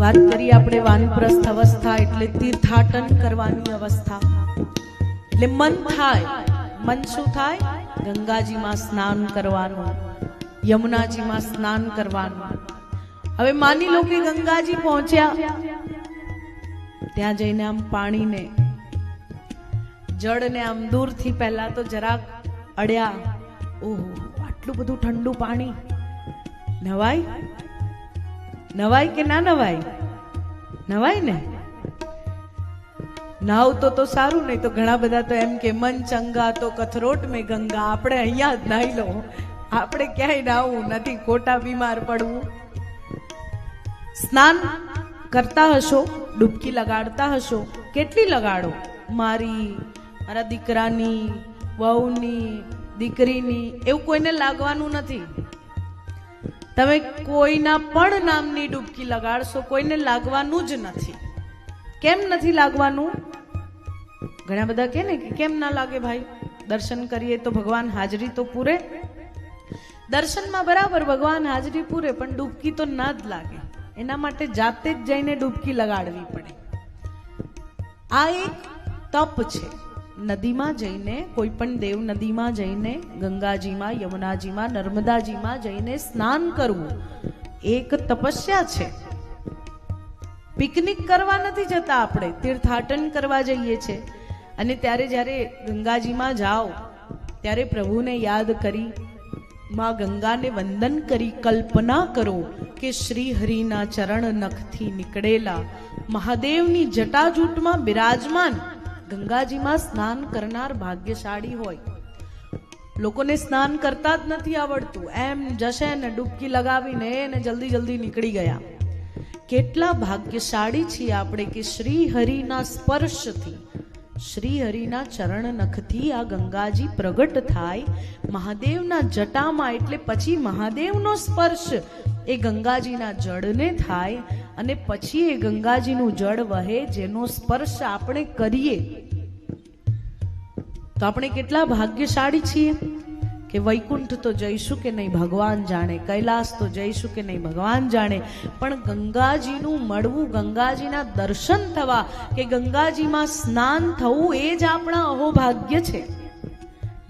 વાત કરીએ આપણે વાનપ્રસ્થ અવસ્થા એટલે તીર્થાટન કરવાની અવસ્થા. એટલે મન થાય, મન શું થાય? ગંગાજીમાં સ્નાન કરવાનું, યમુનાજીમાં સ્નાન કરવાનું. હવે માની લો કે ગંગાજી પહોંચ્યા. ત્યાં જઈને આમ પાણીને, જળને આમ દૂરથી પહેલા તો જરાક અડ્યા. ઓહો, આટલું બધું ઠંડુ પાણી. નવાય નવાય કે ના નવાય? નવાય ને? નાવતો તો સારું, નહીં તો ઘણા બધા તો એમ કે મન ચંગા તો કથરોટ મેં ગંગા. આપણે અહીંયા જ નાહી લો. આપણે ક્યાંય નાવું નથી, ખોટા બીમાર પડવું. સ્નાન કરતા હશો, ડૂબકી લગાડતા હશો, કેટલી લગાડો? મારી, મારા દીકરાની, વહુની, દીકરીની, એવું કોઈને લાગવાનું નથી. તમે કોઈના પણ નામની ડૂબકી લગાડશો, કોઈને લાગવાનું જ નથી. કેમ નથી લાગવાનું? ઘણા બધા કે ને કે કેમ ના લાગે ભાઈ? દર્શન કરીએ તો ભગવાન હાજરી તો પૂરે. દર્શનમાં બરાબર ભગવાન હાજરી પૂરે, પણ ડૂબકી તો ના જ લાગે. એના માટે જાતે જ જઈને ડૂબકી લગાડવી પડે. આ એક તપ છે. નદીમાં જઈને, કોઈ પણ દેવ નદીમાં જઈને, ગંગાજીમાં, યમુનાજીમાં, નર્મદાજીમાં જઈને સ્નાન કરવું, એક તપસ્યા છે. પિકનિક કરવા નથી જતા આપણે, તીર્થાટન કરવા જઈએ છે. અને ત્યારે જ્યારે ગંગાજીમાં જાઓ, ત્યારે પ્રભુને યાદ કરી, માં ગંગાને વંદન કરી, કલ્પના કરો કે શ્રી હરિના ચરણ નખથી નીકળેલા મહાદેવની જટાજૂટમાં બિરાજમાન ગંગાજીમાં સ્નાન કરનાર ભાગ્યશાળી હોય. લોકોને સ્નાન કરતા જ નથી આવડતું. એમ જશે ને ડૂબકી લગાવીને એને જલ્દી જલ્દી નીકળી ગયા. કેટલા ભાગ્યશાળી છીએ આપણે કે શ્રી હરિના સ્પર્શથી. શ્રી હરિના ચરણ નખથી આ ગંગાજી પ્રગટ થાય. મહાદેવના જટામાં એટલે પછી મહાદેવનો સ્પર્શ એ ગંગાજીના જળને થાય. અને પછી એ ગંગાજીનું જળ વહે, જેનો સ્પર્શ આપણે કરીએ. તો આપણે કેટલા ભાગ્યશાળી છીએ? કે વૈકુંઠ તો જઈશું કે નહીં, ભગવાન જાણે. કૈલાસ તો જઈશું કે નહીં, ભગવાન જાણે. પણ ગંગાજીનું મળવું, ગંગાજીના દર્શન થવા, કે ગંગાજીમાં સ્નાન થવું, એ જ આપણા અહોભાગ્ય છે.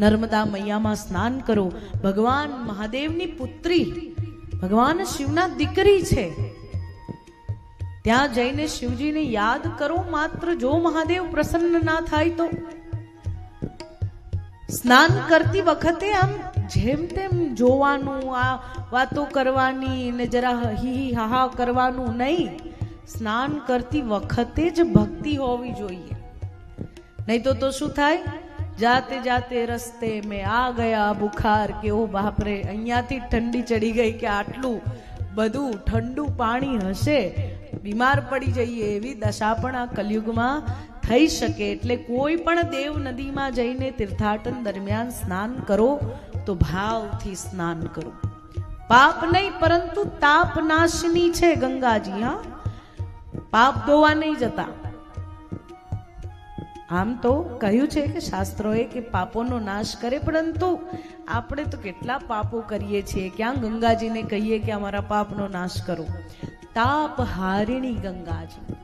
નર્મદા મૈયામાં સ્નાન કરો. ભગવાન મહાદેવની પુત્રી, ભગવાન શિવના દીકરી છે. ત્યાં જઈને શિવજીને યાદ કરો માત્ર જો મહાદેવ પ્રસન્ન ના થાય તો. સ્નાન કરતી વખતે આમ જેમ તેમ જોવાનું, આ વાતો કરવાની ને જરા હી હાહા કરવાનું નહીં. સ્નાન કરતી વખતે જ ભક્તિ હોવી જોઈએ. નહીં તો તો શું થાય? જાતે જાતે રસ્તે મેં આ ગયા બુખાર કે ઓ બાપરે, અહીંયાથી ઠંડી ચડી ગઈ કે આટલું બધું ઠંડુ પાણી હશે. બીમાર પડી જઈએ એવી દશા પણ આ કલયુગમાં થઈ શકે. એટલે કોઈ પણ દેવ નદીમાં જઈને તીર્થાટન દરમિયાન સ્નાન કરો તો ભાવથી સ્નાન કરો. પાપ નહીં, પરંતુ તાપ નાશની છે ગંગાજી, હા? પાપ ધોવા નહીં જતા. આમ તો કહ્યું છે કે શાસ્ત્રોએ કે પાપોનો નાશ કરે, પરંતુ આપણે તો કેટલા પાપો કરીએ છીએ. ક્યાં ગંગાજીને કહીએ કે અમારા પાપનો નાશ કરો? તાપ હારિણી ગંગાજી.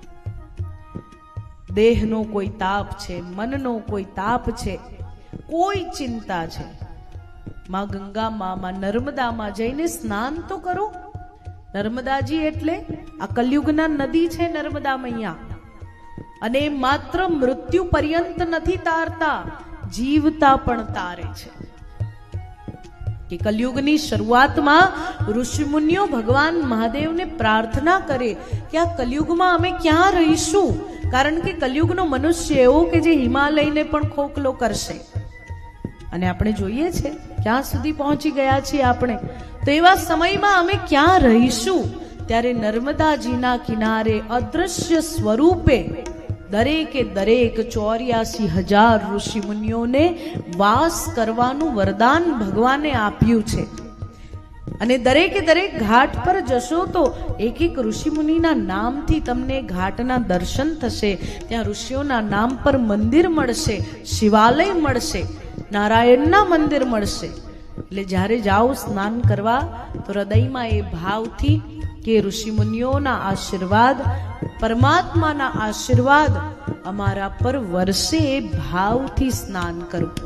દેહનો કોઈ તાપ છે, મનનો કોઈ તાપ છે, કોઈ ચિંતા છે. માં ગંગામાં, માં નર્મદામાં જઈને સ્નાન તો કરો. નર્મદાજી એટલે આ કલયુગના નદી છે નર્મદા મૈયા. અને માત્ર મૃત્યુ પર્યંત નથી તારતા, જીવતા પણ તારે છે. કે કલયુગની શરૂઆતમાં ઋષિમુનિઓ ભગવાન મહાદેવને પ્રાર્થના કરે કે આ કલયુગમાં અમે ક્યાં રહીશું? કારણ કે કલયુગનો મનુષ્ય એવો કે જે હિમાલયને પણ ખોખલો કરશે. અને આપણે જોઈએ છે, ક્યાં સુધી પહોંચી ગયા છીએ આપણે? તો એવા સમયમાં અમે ક્યાં રહીશું? ત્યારે નર્મદાજીના કિનારે અદ્રશ્ય સ્વરૂપે દરેકે દરેક ચોર્યાસી હજાર ઋષિ મુનિઓને વાસ કરવાનું વરદાન ભગવાને આપ્યું છે. અને દરેકે દરેક ઘાટ પર જશો તો એક એક ઋષિ મુનિના નામથી તમને ઘાટના દર્શન થશે. ત્યાં ઋષિઓના નામ પર મંદિર મળશે, શિવાલય મળશે, નારાયણના મંદિર મળશે. એટલે જ્યારે જાઓ સ્નાન કરવા, તો હૃદયમાં એ ભાવથી કે ઋષિ મુનિઓના આશીર્વાદ, પરમાત્માના આશીર્વાદ અમારા પર વરસે એ ભાવથી સ્નાન કરવું.